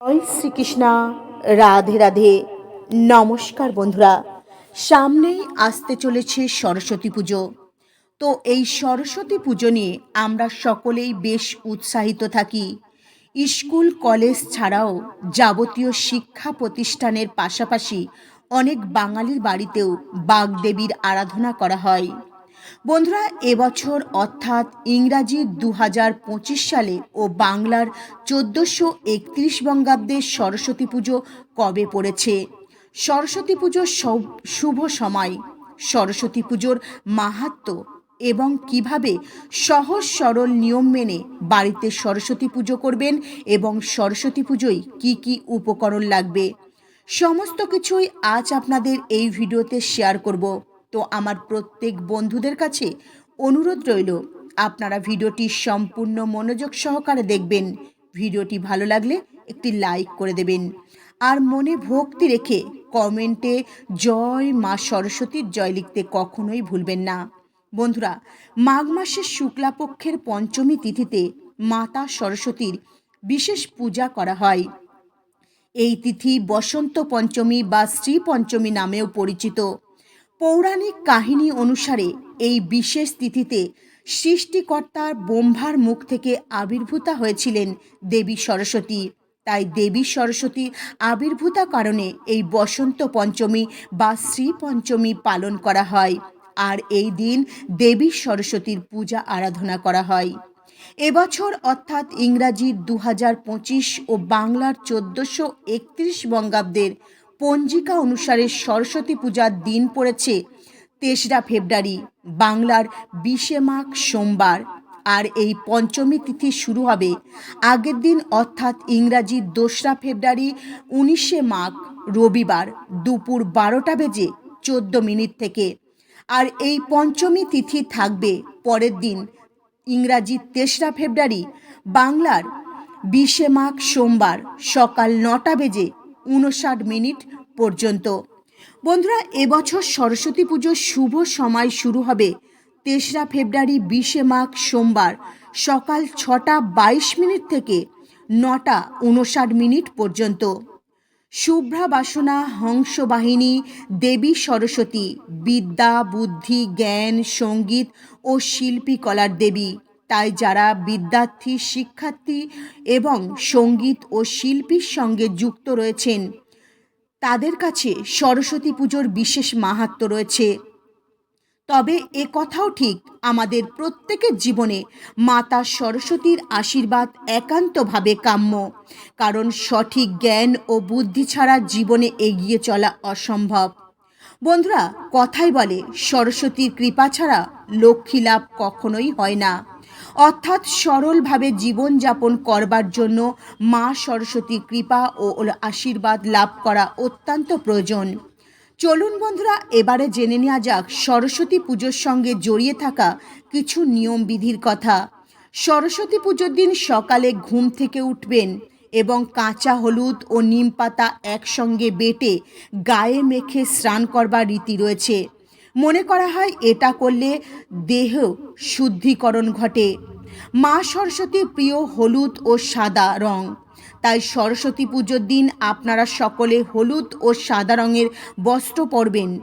জয় শ্রীকৃষ্ণা। রাধে রাধে। নমস্কার বন্ধুরা। সামনেই আসতে চলেছে সরস্বতী পুজো। তো এই সরস্বতী পুজো নিয়ে আমরা সকলেই বেশ উৎসাহিত থাকি। স্কুল, কলেজ ছাড়াও যাবতীয় শিক্ষা প্রতিষ্ঠানের পাশাপাশি অনেক বাঙালির বাড়িতেও বাগদেবীর আরাধনা করা হয়। বন্ধুরা, এবছর অর্থাৎ ইংরাজি দু হাজার পঁচিশ সালে ও বাংলার চোদ্দোশো একত্রিশ বঙ্গাব্দের সরস্বতী পুজো কবে পড়েছে? সরস্বতী পুজোর শুভ সময়, সরস্বতী পুজোর মাহাত্ম্য এবং কীভাবে সহজ সরল নিয়ম মেনে বাড়িতে সরস্বতী পুজো করবেন এবং সরস্বতী পুজোয় কি কি উপকরণ লাগবে? সমস্ত কিছুই আজ আপনাদের এই ভিডিওতে শেয়ার করব। তো আমার প্রত্যেক বন্ধুদের কাছে অনুরোধ রইল, আপনারা ভিডিওটি সম্পূর্ণ মনোযোগ সহকারে দেখবেন। ভিডিওটি ভালো লাগলে একটি লাইক করে দেবেন। আর মনে ভক্তি রেখে কমেন্টে জয় মা সরস্বতীর জয় লিখতে কখনোই ভুলবেন না। বন্ধুরা, মাঘ মাসের শুক্লাপক্ষের পঞ্চমী তিথিতে মাতা সরস্বতীর বিশেষ পূজা করা হয়। এই তিথি বসন্ত পঞ্চমী বা শ্রী পঞ্চমী নামেও পরিচিত। পৌরাণিক কাহিনী অনুসারে এই বিশেষ তিথিতে সৃষ্টিকর্তার ব্রহ্মার মুখ থেকে আবির্ভূতা হয়েছিলেন দেবী সরস্বতী। তাই দেবী সরস্বতী আবির্ভূতা কারণে এই বসন্ত পঞ্চমী বা শ্রী পঞ্চমী পালন করা হয়। আর এই দিন দেবী সরস্বতীর পূজা আরাধনা করা হয়। এবছর অর্থাৎ ইংরাজির দু হাজার পঁচিশ ও বাংলার চোদ্দোশো একত্রিশ বঙ্গাব্দের পঞ্জিকা অনুসারে সরস্বতী পূজার দিন পড়েছে তেসরা ফেব্রুয়ারি, বাংলার বিশে মাঘ সোমবার। আর এই পঞ্চমী তিথি শুরু হবে আগের দিন, অর্থাৎ ইংরাজির দোসরা ফেব্রুয়ারি, উনিশে মাঘ, রবিবার দুপুর বারোটা বেজে চোদ্দ মিনিট থেকে। আর এই পঞ্চমী তিথি থাকবে পরের দিন, ইংরাজি তেসরা ফেব্রুয়ারি, বাংলার বিশে মাঘ সোমবার সকাল নটা বেজে উনষাট মিনিট পর্যন্ত। বন্ধুরা, এবছর সরস্বতী পুজোর শুভ সময় শুরু হবে তেসরা ফেব্রুয়ারি, বিশে মাঘ সোমবার সকাল ছটা বাইশ মিনিট থেকে নটা উনষাট মিনিট পর্যন্ত। শুভ্রা বাসনা, হংসবাহিনী, দেবী সরস্বতী, বিদ্যা, বুদ্ধি, জ্ঞান, সংগীত ও শিল্পী কলার দেবী। তাই যারা বিদ্যার্থী, শিক্ষার্থী এবং সংগীত ও শিল্পীর সঙ্গে যুক্ত রয়েছেন, তাদের কাছে সরস্বতী পুজোর বিশেষ মাহাত্ম্য রয়েছে। তবে এ কথাও ঠিক, আমাদের প্রত্যেকের জীবনে মাতা সরস্বতীর আশীর্বাদ একান্তভাবে কাম্য, কারণ সঠিক জ্ঞান ও বুদ্ধি ছাড়া জীবনে এগিয়ে চলা অসম্ভব। বন্ধুরা, কথাই বলে, সরস্বতীর কৃপা ছাড়া লক্ষ্মী লাভ কখনোই হয় না। অর্থাৎ সরলভাবে জীবনযাপন করবার জন্য মা সরস্বতী কৃপা ও আশীর্বাদ লাভ করা অত্যন্ত প্রয়োজন। চলুন বন্ধুরা, এবারে জেনে নেওয়া যাক সরস্বতী পুজোর সঙ্গে জড়িয়ে থাকা কিছু নিয়ম বিধির কথা। সরস্বতী পুজোর দিন সকালে ঘুম থেকে উঠবেন এবং কাঁচা হলুদ ও নিম পাতা একসঙ্গে বেটে গায়ে মেখে স্নান করবার রীতি রয়েছে। মনে করা হয় এটা করলে দেহ শুদ্ধিকরণ ঘটে। মা সরস্বতী প্রিয় হলুদ ও সাদা রং। তাই সরস্বতী পুজোর দিন আপনারা সকলে হলুদ ও সাদা রঙের বস্ত্র পরবেন।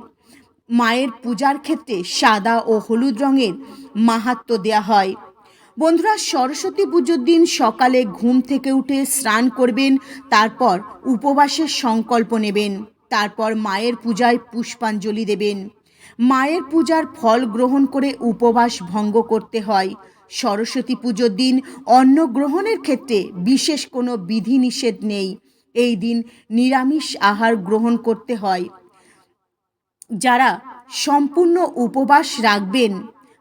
মায়ের পূজার ক্ষেত্রে সাদা ও হলুদ রঙের মাহাত্ম্য দেয়া হয়। বন্ধুরা, সরস্বতী পুজোর দিন সকালে ঘুম থেকে উঠে স্নান করবেন, তারপর উপবাসের সংকল্প নেবেন, তারপর মায়ের পূজায় পুষ্পাঞ্জলি দেবেন। মায়ের পূজার ফল গ্রহণ করে উপবাস ভঙ্গ করতে হয়। সরস্বতী পুজোর দিন অন্ন গ্রহণের ক্ষেত্রে বিশেষ কোনো বিধিনিষেধ নেই। এই দিন নিরামিষ আহার গ্রহণ করতে হয়। যারা সম্পূর্ণ উপবাস রাখবেন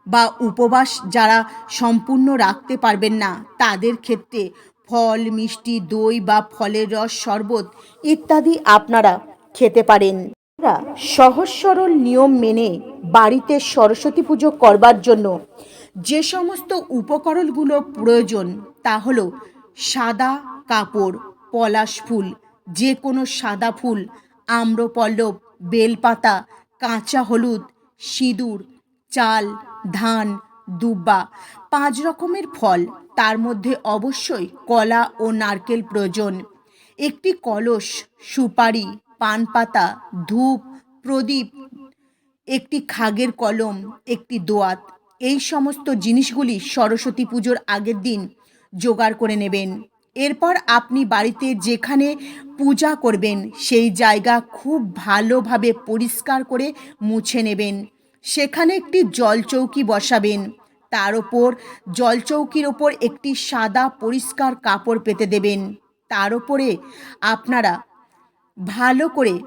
বা উপবাস যারা সম্পূর্ণ রাখতে পারবেন না, তাদের ক্ষেত্রে ফল, মিষ্টি, দই বা ফলের রস, শরবত ইত্যাদি আপনারা খেতে পারেন। আমরা সহজ সরল নিয়ম মেনে বাড়িতে সরস্বতী পুজো করবার জন্য যে সমস্ত উপকরণগুলো প্রয়োজন তা হলো সাদা কাপড়, পলাশ ফুল যে কোনো সাদা ফুল, আম্রপল্লব, বেলপাতা, কাঁচা হলুদ, সিঁদুর, চাল, ধান, দুব্বা, পাঁচ রকমের ফল, তার মধ্যে অবশ্যই কলা ও নারকেল প্রয়োজন। একটি কলস, সুপারি পান পাতা ধূপ, প্রদীপ, একটি খাগের কলম, একটি দোয়াত। এই সমস্ত জিনিসগুলি সরস্বতী পুজোর আগের দিন জোগাড় করে নেবেন। এরপর আপনি বাড়িতে যেখানে পূজা করবেন, সেই জায়গা খুব ভালোভাবে পরিষ্কার করে মুছে নেবেন। সেখানে একটি জলচৌকি বসাবেন। তার ওপর, জলচৌকির ওপর একটি সাদা পরিষ্কার কাপড় পেতে দেবেন। তার ওপরে আপনারা ভালো করে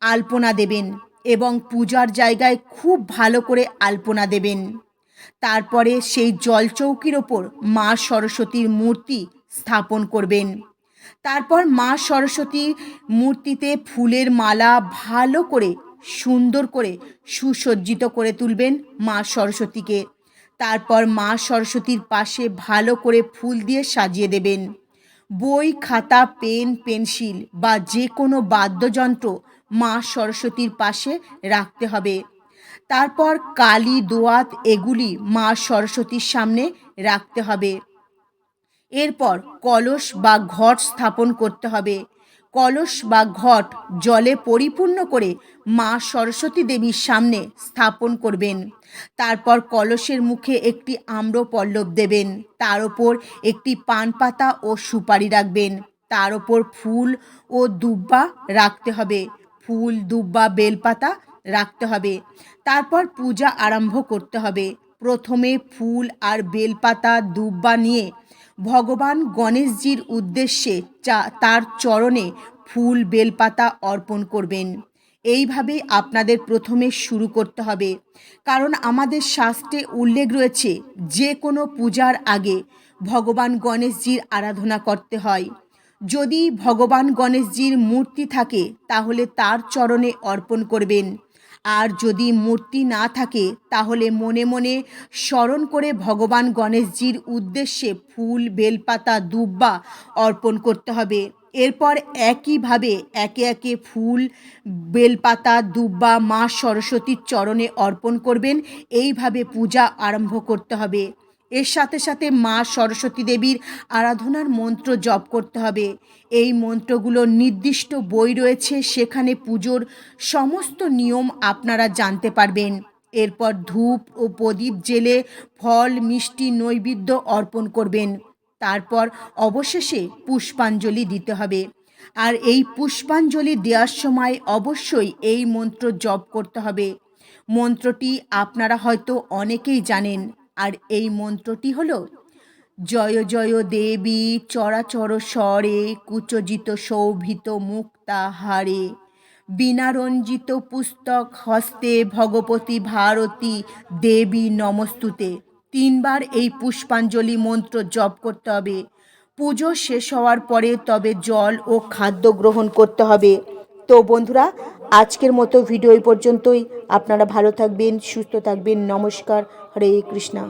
আলপনা দেবেন এবং পূজার জায়গায় খুব ভালো করে আলপনা দেবেন। তারপরে সেই জলচৌকির ওপর মা সরস্বতীর মূর্তি স্থাপন করবেন। তারপর মা সরস্বতী মূর্তিতে ফুলের মালা ভালো করে, সুন্দর করে সুসজ্জিত করে তুলবেন মা সরস্বতীকে। তারপর মা সরস্বতীর পাশে ভালো করে ফুল দিয়ে সাজিয়ে দেবেন। বই, খাতা, পেন, পেন্সিল বা যে কোনো বাদ্যযন্ত্র মা সরস্বতীর পাশে রাখতে হবে। তারপর কালি, দোয়াত এগুলি মা সরস্বতীর সামনে রাখতে হবে। এরপর কলস বা ঘট স্থাপন করতে হবে। কলস বা ঘট জলে পরিপূর্ণ করে মা সরস্বতী দেবীর সামনে স্থাপন করবেন। তারপর কলসের মুখে একটি আম্র পল্লব দেবেন। তার ওপর একটি পান পাতা ও সুপারি রাখবেন। তার ওপর ফুল ও দুব্বা রাখতে হবে। ফুল, দুব্বা, বেলপাতা রাখতে হবে। তারপর পূজা আরম্ভ করতে হবে। প্রথমে ফুল আর বেলপাতা, দুব্বা নিয়ে ভগবান গণেশজির উদ্দেশ্যে চা, তার চরণে ফুল, বেলপাতা অর্পণ করবেন। এইভাবে আপনাদের প্রথমে শুরু করতে হবে। কারণ আমাদের শাস্ত্রে উল্লেখ রয়েছে, যে কোনো পূজার আগে ভগবান গণেশজির আরাধনা করতে হয়। যদি ভগবান গণেশজির মূর্তি থাকে, তাহলে তার চরণে অর্পণ করবেন। আর যদি মূর্তি না থাকে, তাহলে মনে মনে স্মরণ করে ভগবান গণেশজির উদ্দেশ্যে ফুল, বেলপাতা, দুব্বা অর্পণ করতে হবে। এরপর একইভাবে একে একে ফুল, বেলপাতা, দুব্বা মা সরস্বতীর চরণে অর্পণ করবেন। এইভাবে পূজা আরম্ভ করতে হবে। এর সাথে সাথে মা সরস্বতী দেবীর আরাধনার মন্ত্র জপ করতে হবে। এই মন্ত্রগুলো নির্দিষ্ট বই রয়েছে, সেখানে পুজোর সমস্ত নিয়ম আপনারা জানতে পারবেন। এরপর ধূপ ও প্রদীপ জেলে ফল, মিষ্টি, নৈবেদ্য অর্পণ করবেন। তারপর অবশেষে পুষ্পাঞ্জলি দিতে হবে। আর এই পুষ্পাঞ্জলি দেওয়ার সময় অবশ্যই এই মন্ত্র জপ করতে হবে। মন্ত্রটি আপনারা হয়তো অনেকেই জানেন। আর এই মন্ত্রটি হলো, জয় জয় দেবী, চরাচর স্বরে কুচজিত শোভিত মুক্তা হারে। বিনারঞ্জিত পুস্তক হস্তে ভগবতী ভারতী দেবী নমস্তুতে। তিনবার এই পুষ্পাঞ্জলি মন্ত্র জপ করতে হবে। পুজো শেষ হওয়ার পরে তবে জল ও খাদ্য গ্রহণ করতে হবে। তো বন্ধুরা, আজকের মতো ভিডিও এই পর্যন্তই। আপনারা ভালো থাকবেন, সুস্থ থাকবেন। নমস্কার। হরে কৃষ্ণা।